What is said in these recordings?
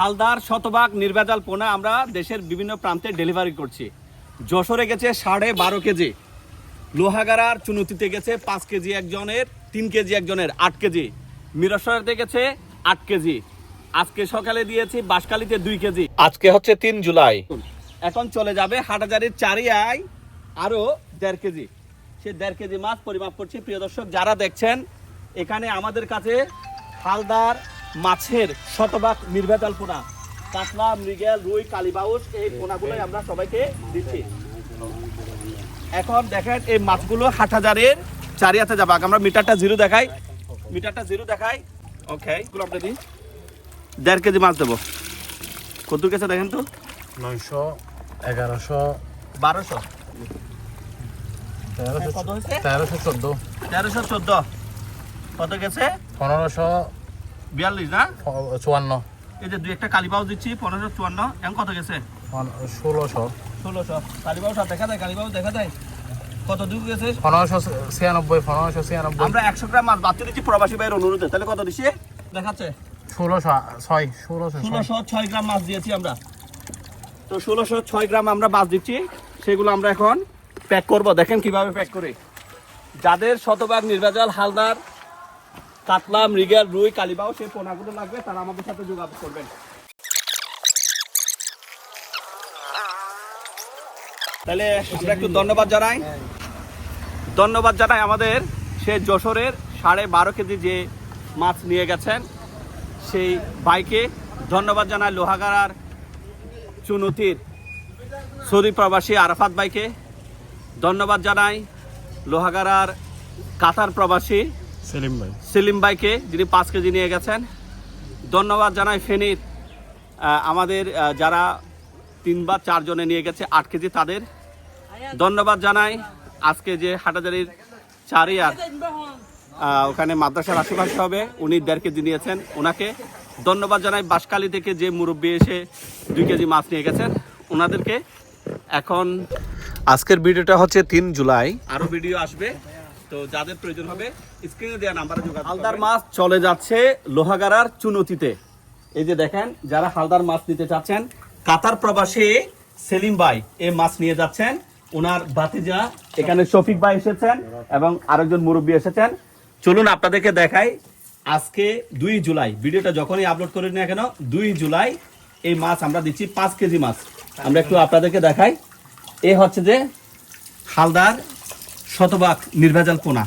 হালদার শতভাগ নির্ভেজাল পোনা আমরা দেশের বিভিন্ন প্রান্তে ডেলিভারি করছি। যশোরে গেছে সাড়ে বারো কেজি। লোহাগাড়ার চুনুতিতে গেছে পাঁচ কেজি একজনের তিন কেজি একজনের আট কেজি। মিরসরাতে গেছে আট কেজি। আজকে সকালে দিয়েছি বাঁশকালিতে দুই কেজি। আজকে হচ্ছে তিন জুলাই। এখন চলে যাবে হাটাজারির চারিয়ায় আরও দেড় কেজি। সে দেড় কেজি মাছ পরিমাপ করছি। প্রিয় দর্শক যারা দেখছেন এখানে আমাদের কাছে হালদার মাছের শতভাগ নির্ভেজাল পোনা। কাতলা মৃগেল রুই কালীবাউস এই পোনাগুলোই আমরা সবাইকে দিচ্ছি। এখন দেখেন এই মাছগুলো হাটহাজারের চারি হাতে যাবাক আমরা মিটারটা জিরো দেখাই। মিটারটা জিরো দেখাই। ওকে এগুলো আপনি দিন। দেড় কেজি মাছ দেবো। কত গেছে দেখেন তো? নয়শো এগারোশো। বারোশো। তেরোশো চোদ্দ। তেরোশো চোদ্দ। কত গেছে? পনেরোশো বিয়াল্লিশ না? চুয়ান্ন। এই যে দুই একটা কালীবাউ দিচ্ছি পনেরোশো চুয়ান্ন। এখন কত গেছে? ষোলোশো। ষোলোশো। দেখা যায় কালীবাউ দেখা যায়। কত দূর গেছে? পনেরোশো ছিয়ানব্বই পনেরোশো ছিয়ানব্বই। আমরা একশো গ্রাম মাছ বাচ্চা দিচ্ছি প্রবাসী ভাইয়ের অনুরোধে। তাহলে কত দিচ্ছি? দেখাচ্ছে। ষোলোশো ছয় ষোলোশো ষোলোশো ছয় গ্রাম মাছ দিয়েছি আমরা। তো ষোলোশো ছয় গ্রাম আমরা মাছ দিচ্ছি। সেগুলো আমরা এখন প্যাক করব। দেখেন কীভাবে প্যাক করে। যাদের শতভাগ নির্ভেজাল হালদার কাতলা, মৃগেল, রুই কালিবাও সেই পোনাগুলো লাগবে, তারা আমাদের সাথে যোগাযোগ করবেন। তাহলে আমরা একটু ধন্যবাদ জানাই। ধন্যবাদ জানাই আমাদের সে যশোরের সাড়ে বারো কেজি যে মাছ নিয়ে গেছেন, সেই বাইকে ধন্যবাদ জানাই লোহাগাড়ার চুনতির সৌদি প্রবাসী আরাফাত বাইকে ধন্যবাদ জানাই লোহাগাড়ার কাতার প্রবাসী সেলিম ভাই। সেলিম বাইকে যিনি পাঁচ কেজি নিয়ে গেছেন। ধন্যবাদ জানাই ফেনীর আমাদের যারা তিন বা চারজনে নিয়ে গেছে আট কেজি তাদের। ধন্যবাদ জানাই। আজকে যে হাটাজারির চারিয়ার ওখানে মাদ্রাসার আশেপাশে হবে উনি দেড় কেজি নিয়েছেন ওনাকে। ধন্যবাদ জানাই। বাঁশকালী থেকে যে মুরব্বী এসে দুই কেজি মাছ নিয়ে গেছেন ওনাদেরকে এখন আজকের ভিডিওটা হচ্ছে তিন জুলাই। আরও ভিডিও আসবে। তো যাদের প্রয়োজন হবে স্ক্রিনে দেওয়া নাম্বারে যোগাযোগ হালদার মাছ চলে যাচ্ছে লোহাগাড়ার চুনতিতে। এই যে দেখেন, যারা হালদার মাছ নিতে চাচ্ছেন, কাতার প্রবাসী সেলিম ভাই এই মাছ নিয়ে যাচ্ছেন। ওনার বাতিজা এখানে শফিক ভাই এসেছেন এবং আরেকজন মুরব্বী এসেছেন। চলুন আপনাদেরকে দেখাই, আজকে দুই জুলাই, ভিডিওটা যখনই আপলোড করি না কেন, দুই জুলাই এই মাছ আমরা দিচ্ছি, পাঁচ কেজি মাছ। আমরা একটু আপনাদেরকে দেখাই। এ হচ্ছে যে হালদার শতভাগ নির্ভেজাল পোনা।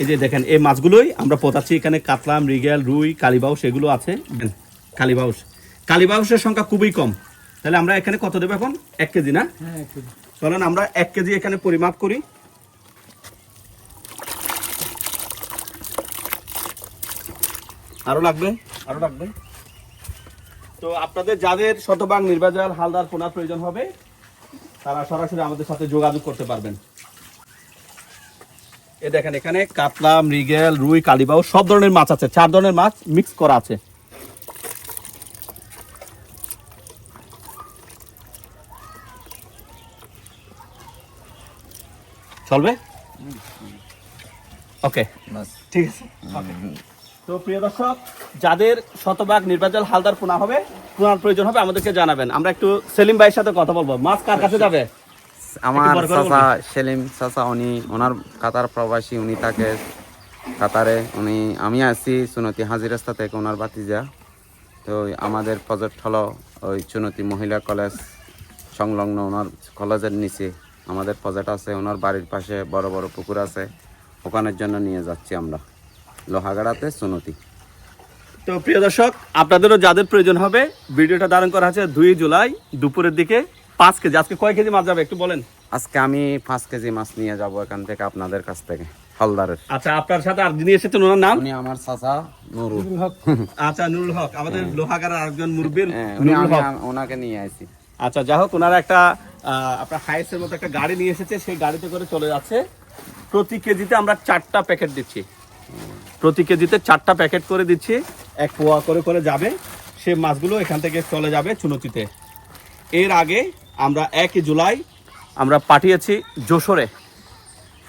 এই যে দেখেন এই মাছগুলোই আমরা পোতাচ্ছি এখানে কাতলা মৃগেল রুই কালীবাউস এগুলো আছে। কালীবাউস কালীবাউসের সংখ্যা খুবই কম। তাহলে আমরা এখানে কত দেবো এখন? এক কেজি না? চলেন আমরা এক কেজি এখানে পরিমাপ করি। আরও লাগবে? আরও লাগবে? তো আপনাদের যাদের শতভাগ নির্বাচন হালদার পোনার প্রয়োজন হবে তারা সরাসরি আমাদের সাথে যোগাযোগ করতে পারবেন। এ দেখেন এখানে কাতলা মৃগেল রুই কালিবাউ সব ধরনের মাছ আছে। চার ধরনের মাছ মিক্স করা আছে। চলবে? ওকে। ঠিক আছে। তো প্রিয় দর্শক যাদের শতভাগ নির্বাচন হালদার পোনা হবে পোনার প্রয়োজন হবে আমাদেরকে জানাবেন। আমরা একটু সেলিম ভাইয়ের সাথে কথা বলব। মাছ কার কাছে যাবে? আমার চাচা সেলিম চাচা উনি ওনার কাতার প্রবাসী উনি থাকে কাতারে। উনি আমি আছি চুনতি হাজিরাস্তা থেকে ওনার বাতিজা তো আমাদের প্রজেক্ট হলো ওই চুনতি মহিলা কলেজ সংলগ্ন ওনার কলেজের নিচে। আমাদের প্রজেক্ট আছে ওনার বাড়ির পাশে বড় বড় পুকুর আছে। ওখানের জন্য নিয়ে যাচ্ছি আমরা। লোহাগাড়াতে চুনতি। তো প্রিয় দর্শক আপনাদেরও যাদের প্রয়োজন হবে ভিডিওটা ধারণ করা আছে দুই জুলাই দুপুরের দিকে পাঁচ কেজি। আজকে কয় কেজি মাছ যাবে একটু বলেন? আজকে আমি পাঁচ কেজি মাছ নিয়ে যাব এখান থেকে আপনাদের কাছ থেকে হলদারের। আচ্ছা আপনার সাথে আর যিনি এসেছেন ওনার নাম? উনি আমার চাচা নুরুল। আচ্ছা নুরুল হক। আমাদের লোহাগাড়ার আরেকজন মুরব্বীর হ্যাঁ, উনি নুরুল হক। ওনাকে নিয়ে আসি আচ্ছা যাই হোক ওনারা একটা আপনার হাইসের মতো একটা গাড়ি নিয়ে এসেছে সেই গাড়িতে করে চলে যাচ্ছে। প্রতি কেজিতে আমরা চারটা প্যাকেট দিচ্ছি। প্রতি কেজিতে চারটা প্যাকেট করে দিচ্ছি। এক পোয়া করে করে যাবে, সে মাছগুলো এখান থেকে চলে যাবে চুনতিতে। এর আগে আমরা এক জুলাই আমরা পাঠিয়েছি যশোরে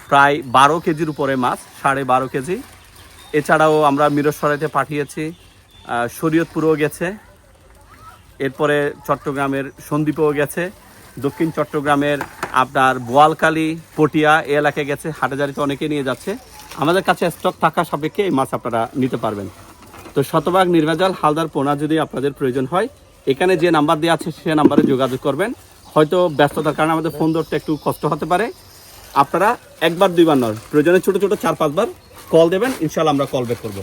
প্রায় বারো কেজির উপরে মাছ, সাড়ে বারো কেজি। এছাড়াও আমরা মিরসরাইতে পাঠিয়েছি শরীয়তপুরেও গেছে, এরপরে চট্টগ্রামের সন্দ্বীপেও গেছে, দক্ষিণ চট্টগ্রামের আপনার বোয়ালকালি পটিয়া এ এলাকায় গেছে, হাটাজারিতে অনেকে নিয়ে যাচ্ছে। আমাদের কাছে স্টক থাকা সাপেক্ষে এই মাছ আপনারা নিতে পারবেন। তো শতভাগ নির্ভেজাল হালদার পোনা যদি আপনাদের প্রয়োজন হয়, এখানে যে নাম্বার দেওয়া আছে সে নাম্বারে যোগাযোগ করবেন। হয়তো ব্যস্ততার কারণে আমাদের ফোন ধরতে একটু কষ্ট হতে পারে। আপনারা একবার, দুইবার নয়, প্রয়োজনে ছোটো ছোটো চার, পাঁচবার কল দেবেন ইনশাল্লাহ আমরা কল ব্যাক করব।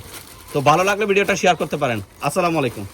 তো ভালো লাগলে ভিডিওটা শেয়ার করতে পারেন। আসসালামু আলাইকুম।